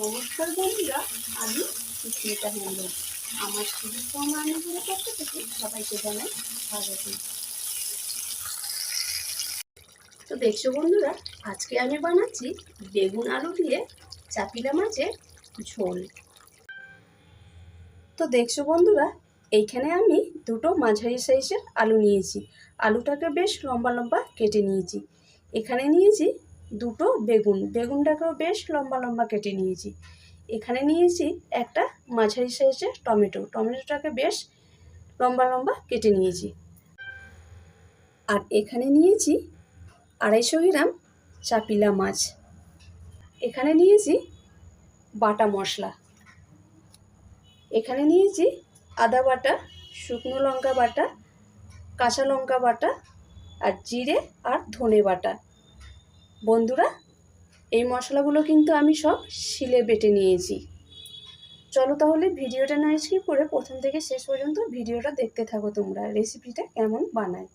নমস্কার বন্ধুরা, আমি সুস্মিতা হেমব্রম। আমার শুধু কম রান্নাঘরের পক্ষ থেকে সবাইকে জানাই স্বাগত। তো দেখছ বন্ধুরা, আজকে আমি বানাচ্ছি বেগুন আলু দিয়ে চাপিলা মাছের ঝোল। তো দেখছ বন্ধুরা, এইখানে আমি দুটো মাঝারি সাইজের আলু নিয়েছি। আলুটাকে বেশ লম্বা লম্বা কেটে নিয়েছি। এখানে নিয়েছি দুটো বেগুন। বেগুনটাকেও বেশ লম্বা লম্বা কেটে নিয়েছি। এখানে নিয়েছি একটা মাঝারি সাইজের টমেটো। টমেটোটাকে বেশ লম্বা লম্বা কেটে নিয়েছি। আর এখানে নিয়েছি আড়াইশো গ্রাম চাপিলা মাছ। এখানে নিয়েছি বাটা মশলা। এখানে নিয়েছি আদা বাটা, শুকনো লঙ্কা বাটা, কাঁচা লঙ্কা বাটা, আর জিরে আর ধনে বাটা। বন্ধুরা, এই মশলাগুলো কিন্তু আমি সব শিলে বেটে নিয়েছি। চলো তাহলে ভিডিওটা না স্কিপ করে প্রথম থেকে শেষ পর্যন্ত ভিডিওটা দেখতে থাকো তোমরা, রেসিপিটা কেমন বানায়।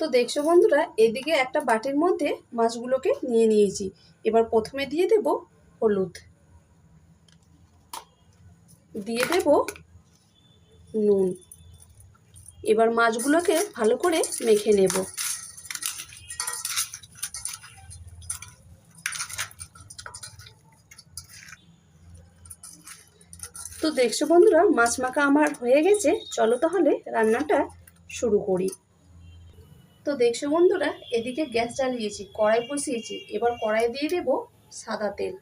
তো দেখছ বন্ধুরা, এদিকে একটা বাটির মধ্যে মাছগুলোকে নিয়ে নিয়েছি। এবার প্রথমে দিয়ে দেব হলুদ। দিয়ে দেব নুন। এবার মাছগুলোকে ভালো করে মেখে নেব। তো দেখছ বন্ধুরা, মাছ মাখা আমার হয়ে গেছে। চলো তাহলে রান্নাটা শুরু করি। তো দেখছ বন্ধুরা, এদিকে গ্যাস জ্বালিয়েছি, কড়াই বসিয়েছি, এবার কড়াই দিয়ে দেব সাদা তেল।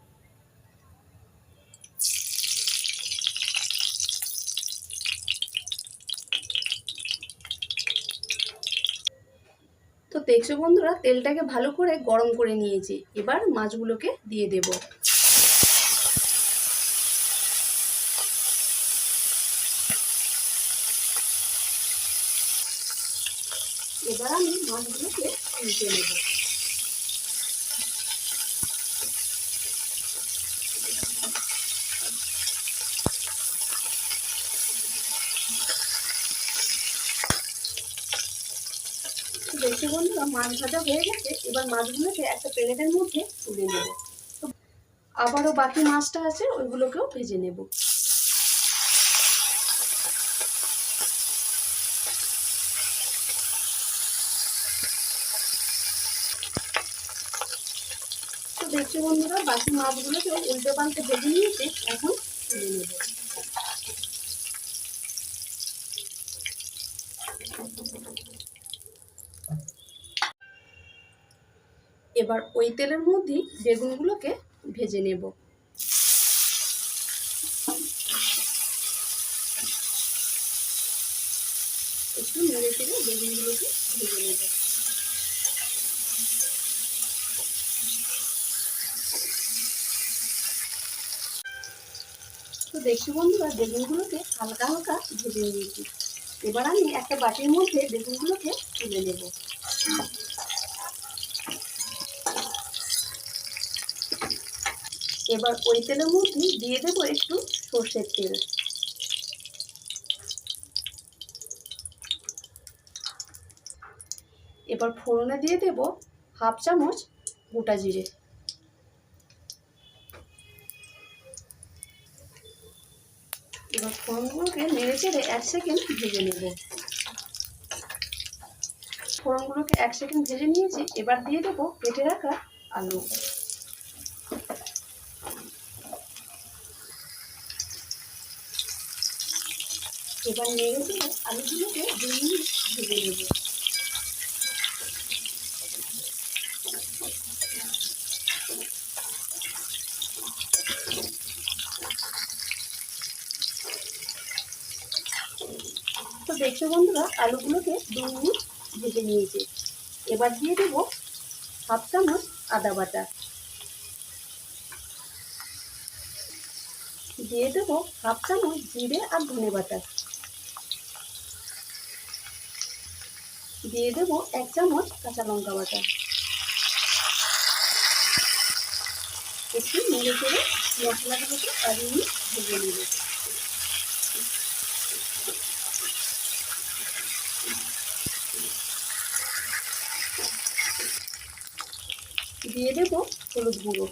তো দেখছ বন্ধুরা, তেলটাকে ভালো করে গরম করে নিয়েছি, এবার মাছগুলোকে দিয়ে দেব এবার আমি মাছগুলোকে উল্টে নেব দেখছি বন্ধুরা মাছ ভাজা হয়ে গেছে, এবার মাছগুলোকে একটা প্লেটের মধ্যে তুলে নেব। আবারও বাকি মাছটা আছে, ওইগুলোকেও ভেজে নেব। দেখছি বন্ধুরা বাকি মাছগুলোকে উল্টে পাল্টে ভেজে নিয়েছে, এখন তুলে নেব। এবার ওই তেলের মধ্যেই বেগুনগুলোকে ভেজে নেব। একটু নেড়ে চেড়ে বেগুনগুলোকে ভেজে নেব। তো দেখছি বন্ধুরা বেগুনগুলোকে হালকা হালকা ভেজে নিয়েছি। এবার আমি একটা বাটির মধ্যে বেগুনগুলোকে তুলে নেব। এবার ওই তেলের মধ্যে দিয়ে দেবো একটু সর্ষের তেল। এবার ফোড়নে দিয়ে দেব হাফ চামচ গোটা জিরে। এবার ফোড়নগুলোকে নেড়ে চেড়ে এক সেকেন্ড ভেজে নেব। ফোড়নগুলোকে এক সেকেন্ড ভেজে নিয়েছি, এবার দিয়ে দেবো কেটে রাখা আলু। এবার নেড়ে চেড়ে আলুগুলোকে দুই মিনিট ভেজে নেব। তো দেখছ বন্ধুরা, আলুগুলোকে দু মিনিট ভেজে নিয়েছে। এবার দিয়ে দেব হাফ চামচ আদা বাটা। দিয়ে দেবো হাফ চামচ জিরে আর ধনে বাটা। দিয়ে দেবো এক চামচ কাঁচা লঙ্কা বাটা। একটু নেড়ে করে মশলাগুলোকে মিনিট ভেজে নেব। দিয়ে দেব হলুদ গুঁড়ো।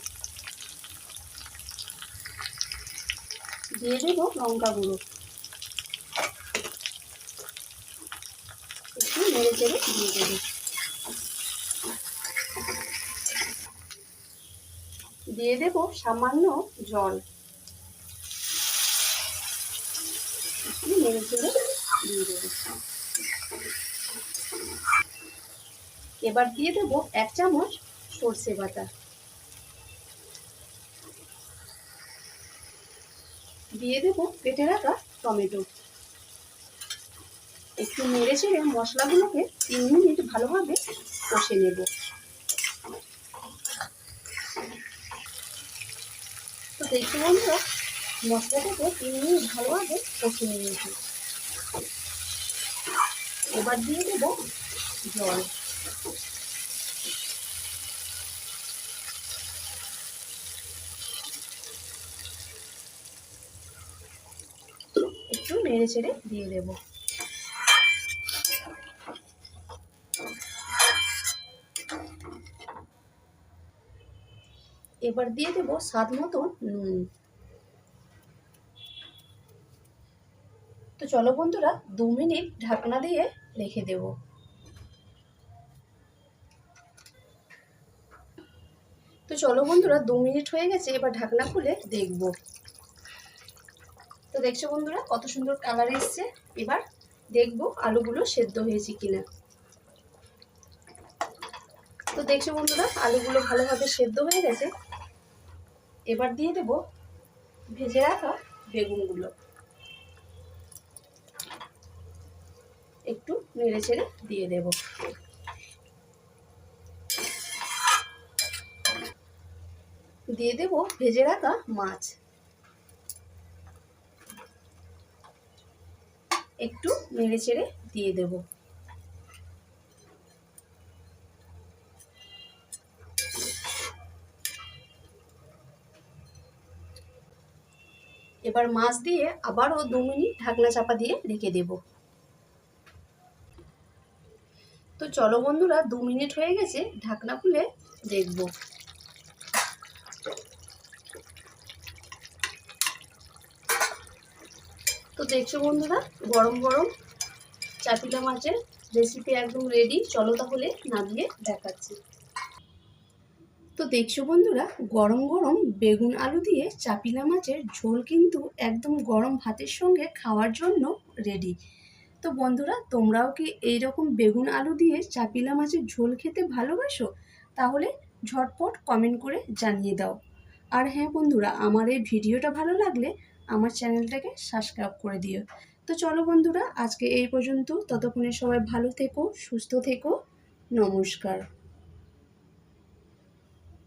দিয়ে দেব লঙ্কা গুঁড়ো। একটু নেড়ে চেড়ে দিয়ে দেবো। দিয়ে দেব সামান্য জল। দিয়ে দেবো। এবার দিয়ে দেব এক চামচ সর্ষে বাটা। দিয়ে দেব কেটে রাখা টমেটো। একটু নেড়ে চেড়ে মশলাগুলোকে তিন মিনিট ভালোভাবে কষে নেব। তো দেখতে বন্ধুরা, মশলাটাকে তিন মিনিট ভালোভাবে কষে নিয়েছি এবার দিয়ে দেব জল একটু নেড়ে চেড়ে দিয়ে দেব। এবার দিয়ে দেব স্বাদ মতো নুন। তো চলো বন্ধুরা, দু মিনিট ঢাকনা দিয়ে রেখে দেব। তো চলো বন্ধুরা, দু মিনিট হয়ে গেছে, এবার ঢাকনা খুলে দেখব। তো দেখছ বন্ধুরা, কত সুন্দর কালার এসছে। এবার দেখব আলুগুলো সেদ্ধ হয়েছে কিনা। তো দেখছ বন্ধুরা, আলুগুলো ভালোভাবে সেদ্ধ হয়ে গেছে। এবার দিয়ে দেব ভেজে রাখা বেগুনগুলো। একটু নেড়ে ছেড়ে দিয়ে দেব। দিয়ে দেব ভেজে রাখা মাছ। একটু নেড়ে চেড়ে দিয়ে দেব। এবার মাছ দিয়ে আবারও দু মিনিট ঢাকনা চাপা দিয়ে রেখে দেব। তো চলো বন্ধুরা, দু মিনিট হয়ে গেছে, ঢাকনা খুলে দেখব। তো দেখছ বন্ধুরা, গরম গরম চাপিলা মাছের রেসিপি একদম রেডি চলো তাহলে নামিয়ে দেখাচ্ছি। তো দেখছ বন্ধুরা, গরম গরম বেগুন আলু দিয়ে চাপিলা মাছের ঝোল কিন্তু একদম গরম ভাতের সঙ্গে খাওয়ার জন্য রেডি তো বন্ধুরা, তোমরাও কি এই রকম বেগুন আলু দিয়ে চাপিলা মাছের ঝোল খেতে ভালোবাসো? তাহলে ঝটপট কমেন্ট করে জানিয়ে দাও। আর হ্যাঁ বন্ধুরা, আমার এই ভিডিওটা ভালো লাগলে আমার চ্যানেলটাকে সাবস্ক্রাইব করে দিও। তো চলো বন্ধুরা, আজকে এই পর্যন্ত। ততক্ষণে সবাই ভালো থেকো, সুস্থ থেকো। নমস্কার।